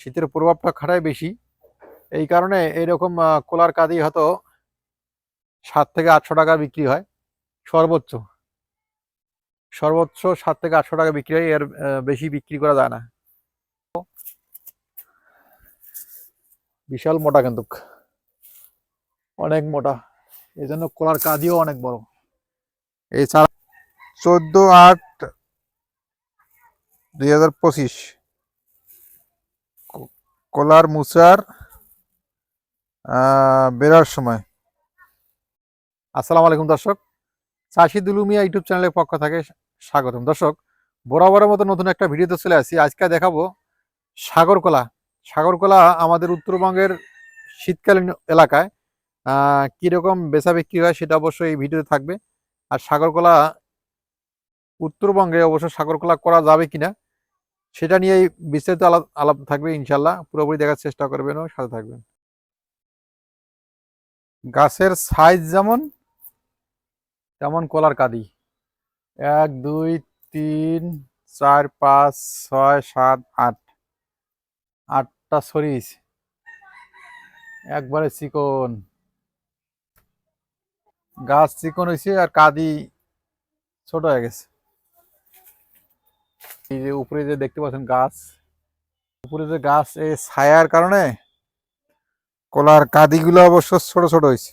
শীতের প্রভাবটা খাটায় বেশি। এই কারণে এইরকম আহ, কলার কাঁদি হয়তো সাত থেকে আটশো টাকা বিক্রি হয় সর্বোচ্চ। সর্বোচ্চ সাত থেকে আটশো টাকা বিক্রি হয় এর বেশি বিক্রি করা যায় না। বিশাল মোটা কিন্তু। অনেক মোটা। এই জন্য কলার কাঁদিও অনেক বড়। চারা চোদ্দ আট দুই হাজার পঁচিশ কলার আহ, বেরার সময়। আসসালামু আলাইকুম দর্শক। চাষি দুলুমিয়া ইউটিউব চ্যানেলের পক্ষ থেকে স্বাগতম। দর্শক বরাবরের মতো নতুন একটা ভিডিওতে চলে আসি। আজকে দেখাবো সাগরকলা। সাগরকলা আমাদের উত্তরবঙ্গের শীতকালীন এলাকায় কীরকম বেচা বিক্রি হয় সেটা অবশ্যই এই ভিডিওতে থাকবে। আর সাগরকলা উত্তরবঙ্গে অবশ্য সাগরকলা করা যাবে কিনা সেটা নিয়েই বিস্তারিত আলাপ আলাপ থাকবে ইনশাল্লাহ। পুরোপুরি দেখার চেষ্টা করবেন এবং সাথে থাকবেন। গাছের সাইজ যেমন, তেমন কলার কাদি। এক, দুই, তিন, চার, পাঁচ, ছয়, সাত, আট। আটটা সরিষ। একবারে চিকন। গাছ চিকন হয়েছে আর কাদি ছোট হয়ে গেছে। এই যে উপরে যে দেখতে পাচ্ছেন গাছ, উপরে যে গাছ এই ছায়ার কারণে কলার কাদিগুলো অবশ্য ছোট ছোট হয়েছে।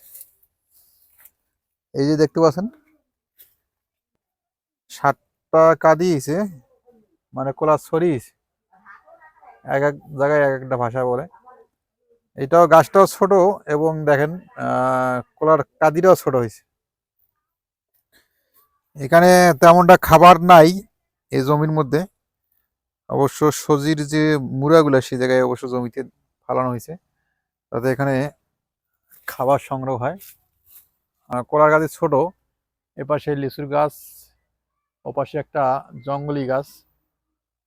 এই যে দেখতে পাচ্ছেন, সাতটা কাদি হয়েছে মানে কলার ছড়িস এক এক জায়গায় এক একটা ভাষা বলে। এটাও গাছটাও ছোট এবং দেখেন কলার কাদিটাও ছোট হয়েছে। এখানে তেমনটা খাবার নাই এই জমির মধ্যে অবশ্য সজির যে মুড়াগুলো, সেই জায়গায় অবশ্য জমিতে ফালানো হয়েছে। তাতে এখানে খাবার সংগ্রহ হয়। আর কলার গাছ ছোট, এপাশে লিচুর গাছ, ওপাশে একটা জঙ্গলি গাছ,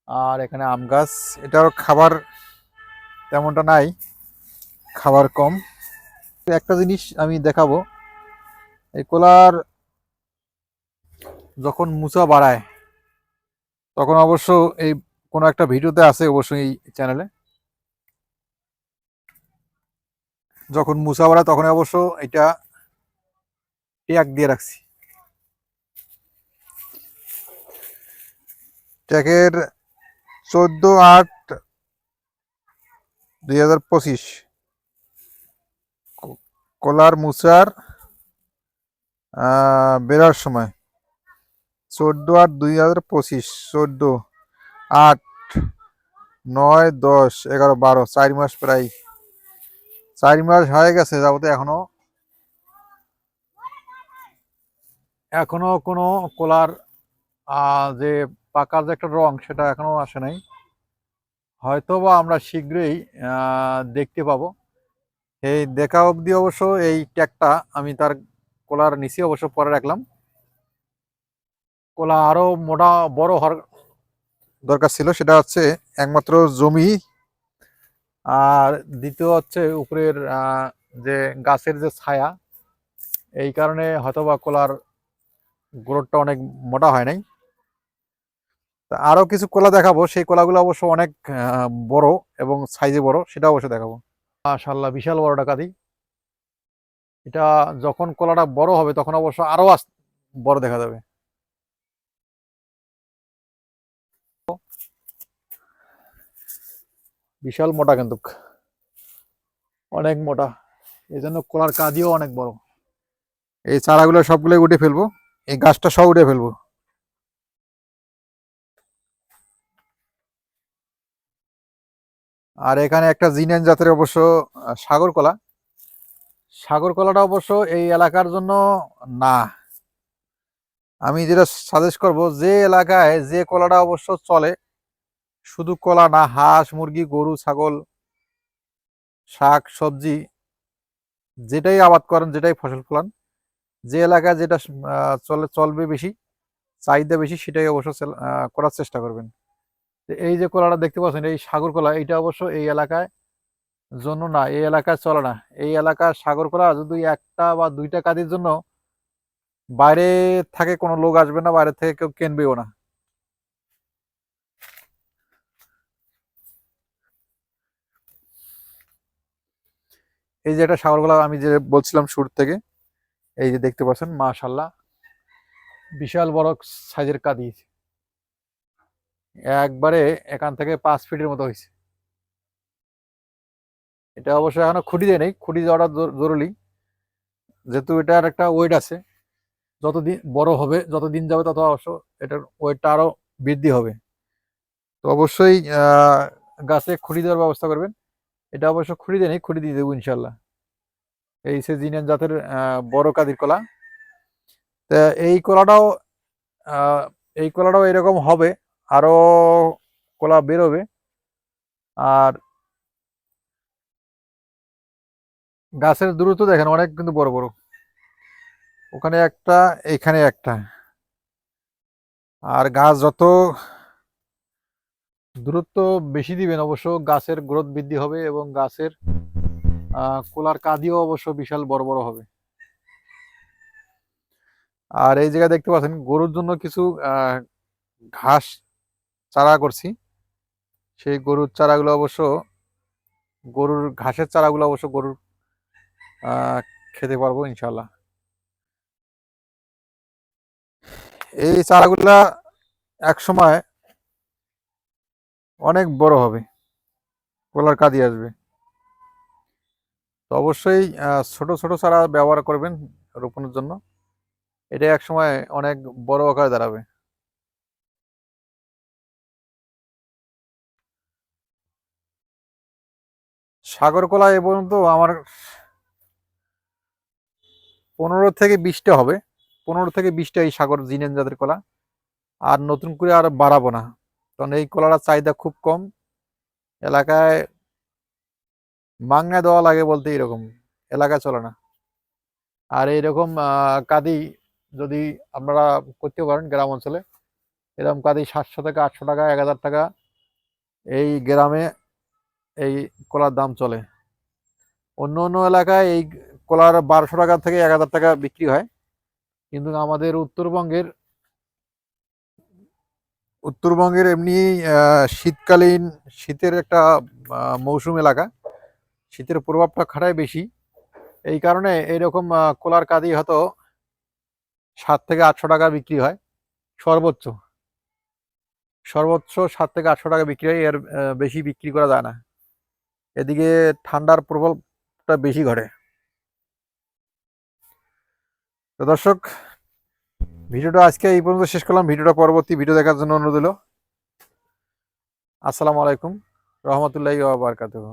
আর এখানে আম গাছ। এটার খাবার তেমনটা নাই, খাবার কম। তো একটা জিনিস আমি দেখাবো, এই কলার যখন মুচা বাড়ায় তখন অবশ্য এই কোনো একটা ভিডিওতে আছে অবশ্যই এই চ্যানেলে যখন মুসা বাড়ায় তখন অবশ্য এটা ট্যাগ দিয়ে রাখছি। ট্যাগের চোদ্দ আট দুই হাজার পঁচিশ। কলার আহ, বেরার সময়। চোদ্দ আট দুই হাজার পঁচিশ, চোদ্দ আট নয় দশ এগারো বারো, চার মাস প্রায়। চার মাস হয়ে গেছে যাবতে এখনও। এখনও কোনো কলার যে পাকার যে একটা রং সেটা এখনও আসে নাই। হয়তো বা আমরা শীঘ্রই দেখতে পাবো। এই দেখা অবধি অবশ্য এই ট্যাগটা আমি তার কলার নিচে অবশ্য পরে রাখলাম। কলা আরও মোটা, বড় হওয়ার দরকার ছিল। সেটা হচ্ছে একমাত্র জমি। আর দ্বিতীয় হচ্ছে উপরের যে গাছের যে ছায়া, এই কারণে হয়তোবা কলার গ্রোথটা অনেক মোটা হয় নাই। তা আরও কিছু কলা দেখাবো। সেই কলাগুলো অবশ্য অনেক বড় এবং সাইজে বড়, সেটা অবশ্য দেখাবো। মাশাল্লাহ বিশাল বড় ডাকাতি। এটা যখন কলাটা বড় হবে, তখন অবশ্য আরও আস- বড় দেখা যাবে। বিশাল মোটা কিন্তু। অনেক মোটা। এই জন্য কলার কাঁদিও অনেক বড়। এই চারাগুলো সবগুলো উঠে ফেলব। এই গাছটা সব উঠে ফেলব। আর এখানে একটা জিনেন জাতের অবশ্য সাগর কলা। সাগর কলাটা অবশ্য এই এলাকার জন্য না। আমি যেটা সাজেস্ট করব, যে এলাকায় যে কলাটা অবশ্য চলে শুধু কলা না, হাঁস, মুরগি, গরু, ছাগল, শাক, সবজি, যেটাই আবাদ করেন, যেটাই ফসল ফলান, যে এলাকায় যেটা চলে, চলবে বেশি, চাহিদা বেশি, সেটাই অবশ্য করার চেষ্টা করবেন। এই যে কলাটা দেখতে পাচ্ছেন, এই সাগর কলা, এটা অবশ্য এই এলাকায় জন্য না, এই এলাকায় চলে না। এই এলাকার সাগর কলা যদি একটা বা দুইটা কাজের জন্য বাইরে থেকে কোনো লোক আসবে না, বাইরে থেকে কেউ কিনবেও না। এই যে একটা সাগরকলা আমি যে বলছিলাম শুরু থেকে, এই যে দেখতে পাচ্ছেন মাশাল্লাহ বিশাল বড় সাইজের কাদি। একবারে এখান থেকে পাঁচ ফিটের মতো হয়েছে। এটা অবশ্য এখনও খুঁটি দেয় নেই খুঁটি দেওয়াটা জরুরি। যেহেতু এটার একটা ওয়েট আছে, যতদিন বড় হবে যত দিন যাবে, তত অবশ্য এটার ওয়েটটা আরও বৃদ্ধি হবে। তো অবশ্যই গাছে খুঁটি দেওয়ার ব্যবস্থা করবেন। এটা অবশ্য খুঁটি দেয় নেই খুঁটি দিয়ে দেবো ইনশাল্লাহ এই সেজিনিয়ান জাতের বড় কাদির কলা। তা এই কলাটাও এই কলাটাও এরকম হবে আরও কলা বেরোবে। আর গাছের দূরত্ব দেখেন, অনেক কিন্তু বড় বড়। ওখানে একটা, এখানে একটা। আর গাছ যত দূরত্ব বেশি দিবেন, অবশ্য গাছের গ্রোথ বৃদ্ধি হবে এবং গাছের কোলার কাদিও অবশ্য বিশাল বড় বড় হবে। আর এই জায়গায় দেখতে পাচ্ছেন, গরুর জন্য কিছু ঘাস চারা করছি। সেই গরুর চারাগুলো অবশ্য, গরুর ঘাসের চারাগুলো অবশ্য গরুর খেতে পারব ইনশাল্লাহ এই চারাগুলা এক সময় অনেক বড় হবে। কলার কাঁদি আসবে। তো অবশ্যই ছোট ছোট চারা ব্যবহার করবেন রোপণের জন্য। এটা এক সময় অনেক বড় আকারে দাঁড়াবে। সাগর কলা এ পর্যন্ত আমার পনেরো থেকে বিশটা হবে। পনেরো থেকে বিশটা এই সাগর, জিনেন জাতের কলা। আর নতুন করে আর বাড়াবো না। কারণ এই কলাটার চাহিদা খুব কম। এলাকায় মাংনা দেওয়া লাগে বলতে এরকম এলাকায় চলে না। আর এইরকম কাদি যদি আপনারা করতে পারেন গ্রাম অঞ্চলে, এরকম কাদি সাতশো থেকে আটশো টাকা, এক হাজার টাকা এই গ্রামে এই কলার দাম চলে। অন্য অন্য এলাকায় এই কলার বারোশো টাকা থেকে এক হাজার টাকা বিক্রি হয়। কিন্তু আমাদের উত্তরবঙ্গের উত্তরবঙ্গের এমনি শীতকালীন, শীতের একটা মৌসুম এলাকা। শীতের প্রভাবটা খাটায় বেশি। এই কারণে এইরকম কলার কাদি হয়তো সাত থেকে আটশো টাকা বিক্রি হয়, সর্বোচ্চ। সর্বোচ্চ সাত থেকে আটশো টাকা বিক্রি হয়, এর বেশি বিক্রি করা যায় না। এদিকে ঠান্ডার প্রভাবটা বেশি ঘটে। তো দর্শক ভিডিওটা আজকে এই পর্যন্ত শেষ করলাম। ভিডিওটা পরবর্তী ভিডিও দেখার জন্য অনুরোধ হলো আসসালামু আলাইকুম। রহমতুল্লাহ বারাকাতুহু।